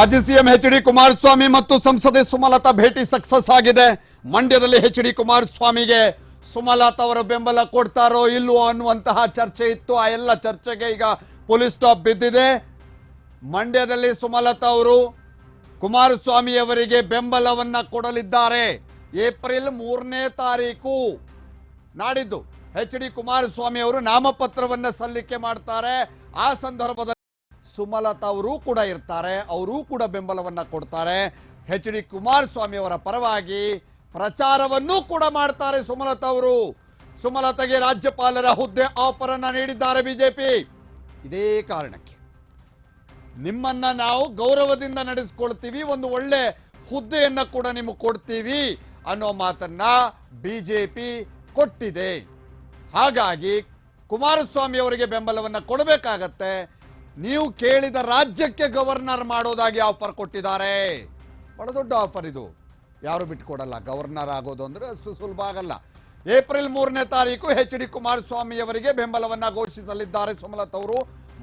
ಮಾಜಿ CM H D Kumaraswamy ಮತ್ತು ಸಂಸದೆ ಸುಮಲತಾ ಭೇಟಿ ಸಕ್ಸಸ್ ಆಗಿದೆ. ಮಂಡ್ಯದಲ್ಲಿ ಎಚ್ ಡಿ ಕುಮಾರಸ್ವಾಮಿಗೆ ಸುಮಲತಾ ಅವರ ಬೆಂಬಲ ಕೊಡ್ತಾರೋ ಇಲ್ವೋ ಅನ್ನುವಂತಹ ಚರ್ಚೆ ಇತ್ತು. ಆ ಎಲ್ಲ ಚರ್ಚೆಗೆ ಈಗ ಪೊಲೀಸ್ ಸ್ಟಾಪ್ ಬಿದ್ದಿದೆ. ಮಂಡ್ಯದಲ್ಲಿ ಸುಮಲತಾ ಅವರು ಕುಮಾರಸ್ವಾಮಿ ಅವರಿಗೆ ಬೆಂಬಲವನ್ನ ಕೊಡಲಿದ್ದಾರೆ. ಏಪ್ರಿಲ್ ಮೂರನೇ ತಾರೀಕು ನಾಡಿದ್ದು ಎಚ್ ಡಿ ಕುಮಾರಸ್ವಾಮಿ ಅವರು ನಾಮಪತ್ರವನ್ನ ಸಲ್ಲಿಕೆ ಮಾಡ್ತಾರೆ. ಆ ಸಂದರ್ಭದಲ್ಲಿ ಸುಮಲತಾ ಅವರು ಕೂಡ ಇರ್ತಾರೆ, ಅವರೂ ಕೂಡ ಬೆಂಬಲವನ್ನ ಕೊಡ್ತಾರೆ. ಎಚ್ ಡಿ ಕುಮಾರಸ್ವಾಮಿ ಅವರ ಪರವಾಗಿ ಪ್ರಚಾರವನ್ನೂ ಕೂಡ ಮಾಡ್ತಾರೆ ಸುಮಲತಾ ಅವರು. ಸುಮಲತಾಗೆ ರಾಜ್ಯಪಾಲರ ಹುದ್ದೆ ಆಫರ್ ಅನ್ನ ನೀಡಿದ್ದಾರೆ ಬಿಜೆಪಿ. ಇದೇ ಕಾರಣಕ್ಕೆ ನಿಮ್ಮನ್ನ ನಾವು ಗೌರವದಿಂದ ನಡೆಸ್ಕೊಳ್ತೀವಿ, ಒಂದು ಒಳ್ಳೆ ಹುದ್ದೆಯನ್ನು ಕೂಡ ನಿಮಗೆ ಕೊಡ್ತೀವಿ ಅನ್ನೋ ಮಾತನ್ನ ಬಿಜೆಪಿ ಕೊಟ್ಟಿದೆ. ಹಾಗಾಗಿ ಕುಮಾರಸ್ವಾಮಿ ಅವರಿಗೆ ಬೆಂಬಲವನ್ನ ಕೊಡಬೇಕಾಗತ್ತೆ. ನೀವು ಕೇಳಿದ ರಾಜ್ಯಕ್ಕೆ ಗವರ್ನರ್ ಮಾಡೋದಾಗಿ ಆಫರ್ ಕೊಟ್ಟಿದ್ದಾರೆ. ಬಹಳ ದೊಡ್ಡ ಆಫರ್ ಇದು. ಯಾರು ಬಿಟ್ಕೊಡಲ್ಲ, ಗವರ್ನರ್ ಆಗೋದು ಅಂದ್ರೆ ಅಷ್ಟು ಸುಲಭ ಆಗಲ್ಲ. ಏಪ್ರಿಲ್ ಮೂರನೇ ತಾರೀಕು ಎಚ್ ಡಿ ಕುಮಾರಸ್ವಾಮಿ ಅವರಿಗೆ ಬೆಂಬಲವನ್ನ ಘೋಷಿಸಲಿದ್ದಾರೆ. ಸುಮಲತಾ ಅವರು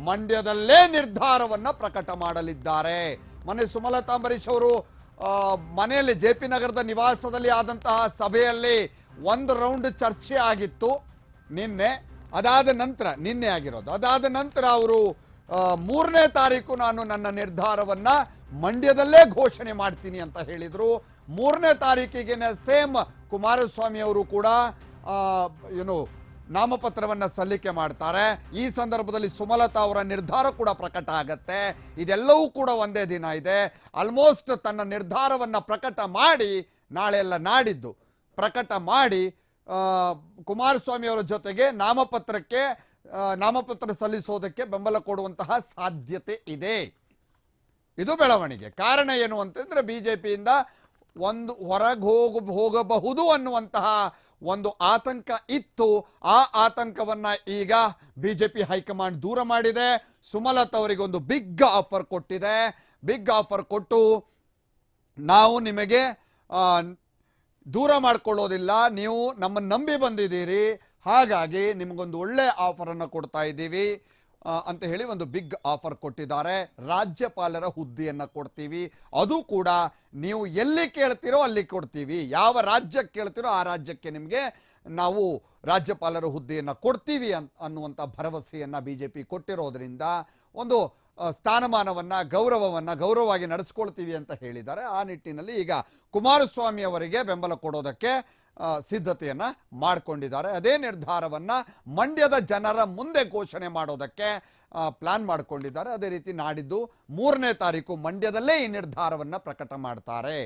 ಮಂಡ್ಯದಲ್ಲೇ ನಿರ್ಧಾರವನ್ನ ಪ್ರಕಟ ಮಾಡಲಿದ್ದಾರೆ. ಮನೆ ಸುಮಲತಾ ಅಂಬರೀಶ್ ಅವರು ಮನೆಯಲ್ಲಿ ಜೆ ಪಿ ನಗರದ ನಿವಾಸದಲ್ಲಿ ಆದಂತಹ ಸಭೆಯಲ್ಲಿ ಒಂದು ರೌಂಡ್ ಚರ್ಚೆ ಆಗಿತ್ತು ನಿನ್ನೆ. ಅದಾದ ನಂತರ, ನಿನ್ನೆ ಆಗಿರೋದು. ಅದಾದ ನಂತರ ಅವರು ಮೂರನೇ ತಾರೀಕು ನಾನು ನನ್ನ ನಿರ್ಧಾರವನ್ನ ಮಂಡ್ಯದಲ್ಲೇ ಘೋಷಣೆ ಮಾಡ್ತೀನಿ ಅಂತ ಹೇಳಿದರು. ಮೂರನೇ ತಾರೀಕಿಗೆ ಸೇಮ್ ಕುಮಾರಸ್ವಾಮಿ ಅವರು ಕೂಡ ಏನು ನಾಮಪತ್ರವನ್ನ ಸಲ್ಲಿಕೆ ಮಾಡ್ತಾರೆ. ಈ ಸಂದರ್ಭದಲ್ಲಿ ಸುಮಲತಾ ಅವರ ನಿರ್ಧಾರ ಕೂಡ ಪ್ರಕಟ ಆಗತ್ತೆ. ಇದೆಲ್ಲವೂ ಕೂಡ ಒಂದೇ ದಿನ ಇದೆ. ಆಲ್ಮೋಸ್ಟ್ ತನ್ನ ನಿರ್ಧಾರವನ್ನ ಪ್ರಕಟ ಮಾಡಿ ನಾಳೆ ಎಲ್ಲ ನಾಡಿದ್ದು ಪ್ರಕಟ ಮಾಡಿ ಕುಮಾರಸ್ವಾಮಿ ಅವರ ಜೊತೆಗೆ ನಾಮಪತ್ರಕ್ಕೆ ನಾಮಪತ್ರ ಸಲ್ಲಿಸೋದಕ್ಕೆ ಬೆಂಬಲ ಕೊಡುವಂತಹ ಸಾಧ್ಯತೆ ಇದೆ. ಇದು ಬೆಳವಣಿಗೆ. ಕಾರಣ ಏನು ಅಂತಂದ್ರೆ ಪಿಯಿಂದ ಒಂದು ಹೊರಗೆ ಹೋಗ, ಹೋಗಬಹುದು ಅನ್ನುವಂತಹ ಒಂದು ಆತಂಕ ಇತ್ತು. ಆ ಆತಂಕವನ್ನ ಈಗ ಬಿಜೆಪಿ ಹೈಕಮಾಂಡ್ ದೂರ ಮಾಡಿದೆ. ಸುಮಲತ್ ಅವರಿಗೆ ಒಂದು ಬಿಗ್ ಆಫರ್ ಕೊಟ್ಟಿದೆ. ಬಿಗ್ ಆಫರ್ ಕೊಟ್ಟು ನಾವು ನಿಮಗೆ ದೂರ ಮಾಡಿಕೊಳ್ಳೋದಿಲ್ಲ. ನೀವು ನಮ್ಮನ್ನು ನಂಬಿ ಬಂದಿದ್ದೀರಿ. ಹಾಗಾಗಿ ನಿಮಗೊಂದು ಒಳ್ಳೆ ಆಫರನ್ನು ಕೊಡ್ತಾ ಇದ್ದೀವಿ. ಅಂತ ಹೇಳಿ ಒಂದು ಬಿಗ್ ಆಫರ್ ಕೊಟ್ಟಿದ್ದಾರೆ. ರಾಜ್ಯಪಾಲರ ಹುದ್ದೆಯನ್ನು ಕೊಡ್ತೀವಿ. ಅದು ಕೂಡ ನೀವು ಎಲ್ಲಿ ಕೇಳ್ತೀರೋ ಅಲ್ಲಿ ಕೊಡ್ತೀವಿ. ಯಾವ ರಾಜ್ಯಕ್ಕೆ ಕೇಳ್ತೀರೋ ಆ ರಾಜ್ಯಕ್ಕೆ ನಿಮಗೆ ನಾವು ರಾಜ್ಯಪಾಲರ ಹುದ್ದೆಯನ್ನು ಕೊಡ್ತೀವಿ ಅನ್, ಅನ್ನುವಂಥ ಭರವಸೆಯನ್ನು ಬಿ ಜೆ ಪಿ ಕೊಟ್ಟಿರೋದ್ರಿಂದ ಒಂದು ಸ್ಥಾನಮಾನವನ್ನ, ಗೌರವವನ್ನ ಗೌರವವಾಗಿ ನಡೆಸ್ಕೊಳ್ತೀವಿ ಅಂತ ಹೇಳಿದ್ದಾರೆ. ಆ ನಿಟ್ಟಿನಲ್ಲಿ ಈಗ ಕುಮಾರಸ್ವಾಮಿ ಅವರಿಗೆ ಬೆಂಬಲ ಕೊಡೋದಕ್ಕೆ ಸಿದ್ಧತೆಯನ್ನು ಮಾಡಿಕೊಂಡಿದ್ದಾರೆ. ಅದೇ ನಿರ್ಧಾರವನ್ನ ಮಂಡ್ಯದ ಜನರ ಮುಂದೆ ಘೋಷಣೆ ಮಾಡೋದಕ್ಕೆ ಪ್ಲಾನ್ ಮಾಡಿಕೊಂಡಿದ್ದಾರೆ. ಅದೇ ರೀತಿ ನಾಡಿದ್ದು ಮೂರನೇ ತಾರೀಕು ಮಂಡ್ಯದಲ್ಲೇ ಈ ನಿರ್ಧಾರವನ್ನ ಪ್ರಕಟ ಮಾಡ್ತಾರೆ.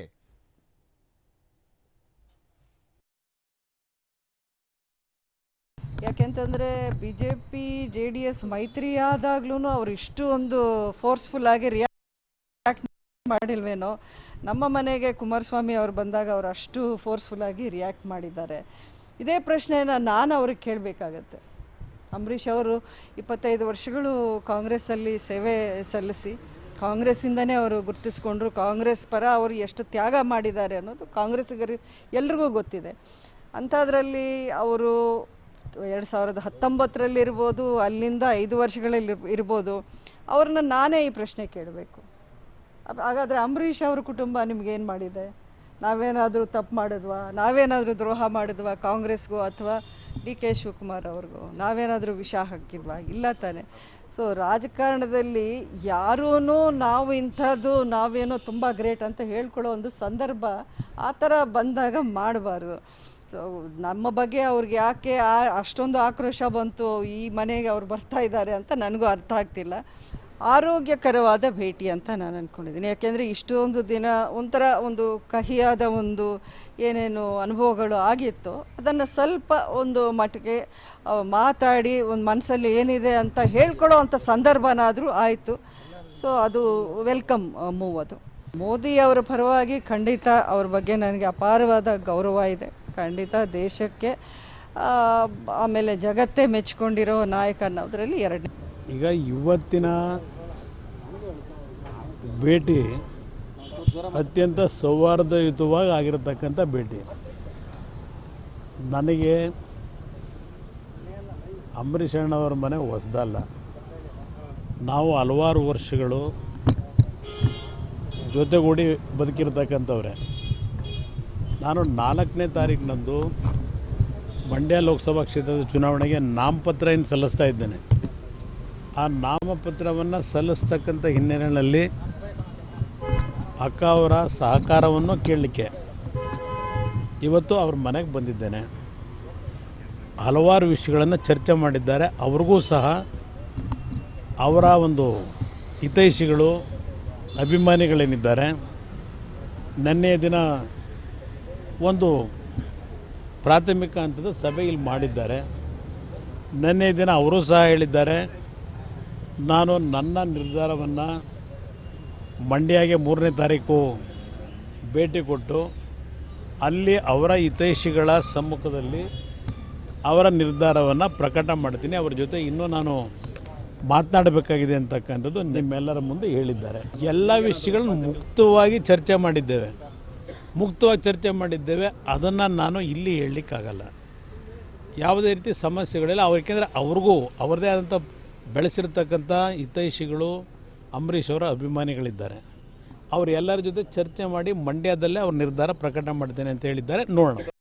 ಯಾಕೆಂತಂದರೆ B J P J D S ಮೈತ್ರಿ ಆದಾಗ್ಲೂ ಅವ್ರು ಇಷ್ಟು ಒಂದು ಫೋರ್ಸ್ಫುಲ್ ಆಗಿ ರಿಯಾಕ್ಟ್ ಮಾಡಿಲ್ವೇನೋ, ನಮ್ಮ ಮನೆಗೆ ಕುಮಾರಸ್ವಾಮಿ ಅವ್ರು ಬಂದಾಗ ಅವ್ರು ಅಷ್ಟು ಫೋರ್ಸ್ಫುಲ್ ಆಗಿ ರಿಯಾಕ್ಟ್ ಮಾಡಿದ್ದಾರೆ. ಇದೇ ಪ್ರಶ್ನೆನ ನಾನು ಅವ್ರಿಗೆ ಕೇಳಬೇಕಾಗತ್ತೆ. ಅಂಬರೀಷ್ ಅವರು ಇಪ್ಪತ್ತೈದು ವರ್ಷಗಳು ಕಾಂಗ್ರೆಸ್ಸಲ್ಲಿ ಸೇವೆ ಸಲ್ಲಿಸಿ, ಕಾಂಗ್ರೆಸ್ಸಿಂದನೇ ಅವರು ಗುರುತಿಸ್ಕೊಂಡ್ರು, ಕಾಂಗ್ರೆಸ್ ಪರ ಅವರು ಎಷ್ಟು ತ್ಯಾಗ ಮಾಡಿದ್ದಾರೆ ಅನ್ನೋದು ಕಾಂಗ್ರೆಸ್ಗರಿ ಎಲ್ರಿಗೂ ಗೊತ್ತಿದೆ. ಅಂಥದ್ರಲ್ಲಿ ಅವರು ಎರಡು ಸಾವಿರದ ಹತ್ತೊಂಬತ್ತರಲ್ಲಿರ್ಬೋದು, ಅಲ್ಲಿಂದ ಐದು ವರ್ಷಗಳಲ್ಲಿ ಇರ್- ಇರ್ಬೋದು, ಅವ್ರನ್ನ ನಾನೇ ಈ ಪ್ರಶ್ನೆ ಕೇಳಬೇಕು. ಹಾಗಾದರೆ ಅಂಬರೀಷ್ ಅವ್ರ ಕುಟುಂಬ ನಿಮ್ಗೇನು ಮಾಡಿದೆ? ನಾವೇನಾದರೂ ತಪ್ಪು ಮಾಡಿದ್ವಾ? ನಾವೇನಾದರೂ ದ್ರೋಹ ಮಾಡಿದ್ವಾ ಕಾಂಗ್ರೆಸ್ಗೂ ಅಥವಾ ಡಿ ಕೆ ಶಿವಕುಮಾರ್ ಅವ್ರಿಗೂ? ನಾವೇನಾದರೂ ವಿಷ ಹಾಕಿದ್ವಾ? ಇಲ್ಲ ತಾನೆ. ಸೊ ರಾಜಕಾರಣದಲ್ಲಿ ಯಾರೂ ನಾವು ಇಂಥದ್ದು ನಾವೇನೋ ತುಂಬ ಗ್ರೇಟ್ ಅಂತ ಹೇಳ್ಕೊಳ್ಳೋ ಒಂದು ಸಂದರ್ಭ ಆ ಥರ ಬಂದಾಗ ಮಾಡಬಾರ್ದು. ನಮ್ಮ ಬಗ್ಗೆ ಅವ್ರಿಗೆ ಯಾಕೆ ಅಷ್ಟೊಂದು ಆಕ್ರೋಶ ಬಂತು, ಈ ಮನೆಗೆ ಅವ್ರು ಬರ್ತಾ ಇದ್ದಾರೆ ಅಂತ ನನಗೂ ಅರ್ಥ ಆಗ್ತಿಲ್ಲ. ಆರೋಗ್ಯಕರವಾದ ಭೇಟಿ ಅಂತ ನಾನು ಅಂದ್ಕೊಂಡಿದ್ದೀನಿ ಯಾಕೆಂದರೆ ಇಷ್ಟೊಂದು ದಿನ ಒಂಥರ ಒಂದು ಕಹಿಯಾದ ಒಂದು ಏನೇನು ಅನುಭವಗಳು ಆಗಿತ್ತು. ಅದನ್ನು ಸ್ವಲ್ಪ ಒಂದು ಮಟ್ಟಿಗೆ ಮಾತಾಡಿ, ಒಂದು ಮನಸ್ಸಲ್ಲಿ ಏನಿದೆ ಅಂತ ಹೇಳ್ಕೊಳ್ಳೋ ಅಂಥ ಸಂದರ್ಭನಾದರೂ ಆಯಿತು. ಸೊ ಅದು ವೆಲ್ಕಮ್ ಮೂವ್ ಅದು. ಮೋದಿ ಅವರ ಪರವಾಗಿ ಖಂಡಿತ ಅವ್ರ ಬಗ್ಗೆ ನನಗೆ ಅಪಾರವಾದ ಗೌರವ ಇದೆ. ಖಂಡಿತ ದೇಶಕ್ಕೆ ಆಮೇಲೆ ಜಗತ್ತೇ ಮೆಚ್ಕೊಂಡಿರೋ ನಾಯಕ ಅನ್ನೋದರಲ್ಲಿ ಎರಡನೇ. ಈಗ ಇವತ್ತಿನ ಭೇಟಿ ಅತ್ಯಂತ ಸೌಹಾರ್ದಯುತವಾಗಿ ಆಗಿರತಕ್ಕಂಥ ಭೇಟಿ. ನನಗೆ ಅಂಬರೀಷ್ ಅಣ್ಣವ್ರ ಮನೆ ಹೊಸದಲ್ಲ. ನಾವು ಹಲವಾರು ವರ್ಷಗಳು ಜೊತೆಗೂಡಿ ಬದುಕಿರ್ತಕ್ಕಂಥವ್ರೆ. ನಾನು ನಾಲ್ಕನೇ ತಾರೀಕಿನಂದು ಮಂಡ್ಯ ಲೋಕಸಭಾ ಕ್ಷೇತ್ರದ ಚುನಾವಣೆಗೆ ನಾಮಪತ್ರ ಏನು ಸಲ್ಲಿಸ್ತಾ ಇದ್ದೇನೆ. ಆ ನಾಮಪತ್ರವನ್ನು ಸಲ್ಲಿಸ್ತಕ್ಕಂಥ ಹಿನ್ನೆಲೆಯಲ್ಲಿ ಅಕ್ಕ ಅವರ ಸಹಕಾರವನ್ನು ಕೇಳಲಿಕ್ಕೆ ಇವತ್ತು ಅವ್ರ ಮನೆಗೆ ಬಂದಿದ್ದೇನೆ. ಹಲವಾರು ವಿಷಯಗಳನ್ನು ಚರ್ಚೆ ಮಾಡಿದ್ದಾರೆ. ಅವ್ರಿಗೂ ಸಹ ಅವರ ಒಂದು ಹಿತೈಷಿಗಳು, ಅಭಿಮಾನಿಗಳೇನಿದ್ದಾರೆ. ನೆನ್ನೆಯ ದಿನ ಒಂದು ಪ್ರಾಥಮಿಕ ಹಂತದ ಸಭೆ ಇಲ್ಲಿ ಮಾಡಿದ್ದಾರೆ. ನಿನ್ನೆ ದಿನ ಅವರು ಸಹ ಹೇಳಿದ್ದಾರೆ. ನಾನು ನನ್ನ ನಿರ್ಧಾರವನ್ನು ಮಂಡ್ಯಗೆ ಮೂರನೇ ತಾರೀಕು ಭೇಟಿ ಕೊಟ್ಟು ಅಲ್ಲಿ ಅವರ ಹಿತೈಷಿಗಳ ಸಮ್ಮುಖದಲ್ಲಿ ಅವರ ನಿರ್ಧಾರವನ್ನು ಪ್ರಕಟ ಮಾಡ್ತೀನಿ. ಅವರ ಜೊತೆ ಇನ್ನೂ ನಾನು ಮಾತನಾಡಬೇಕಾಗಿದೆ ಅಂತಕ್ಕಂಥದ್ದು ನಿಮ್ಮೆಲ್ಲರ ಮುಂದೆ ಹೇಳಿದ್ದಾರೆ. ಎಲ್ಲ ವಿಷಯಗಳನ್ನು ಮುಕ್ತವಾಗಿ ಚರ್ಚೆ ಮಾಡಿದ್ದೇವೆ. ಮುಕ್ತವಾಗಿ ಚರ್ಚೆ ಮಾಡಿದ್ದೇವೆ, ಅದನ್ನು ನಾನು ಇಲ್ಲಿ ಹೇಳಲಿಕ್ಕಾಗಲ್ಲ. ಯಾವುದೇ ರೀತಿ ಸಮಸ್ಯೆಗಳಿಲ್ಲ. ಅವ್ರು ಏಕೆಂದರೆ ಅವ್ರಿಗೂ, ಅವ್ರದ್ದೇ ಆದಂಥ ಬೆಳೆಸಿರ್ತಕ್ಕಂಥ ಹಿತೈಷಿಗಳು, ಅಂಬರೀಷ್ ಅವರ ಅಭಿಮಾನಿಗಳಿದ್ದಾರೆ. ಅವರೆಲ್ಲರ ಎಲ್ಲರ ಜೊತೆ ಚರ್ಚೆ ಮಾಡಿ ಮಂಡ್ಯದಲ್ಲೇ ಅವ್ರ ನಿರ್ಧಾರ ಪ್ರಕಟ ಮಾಡ್ತೇನೆ ಅಂತ ಹೇಳಿದ್ದಾರೆ. ನೋಡೋಣ.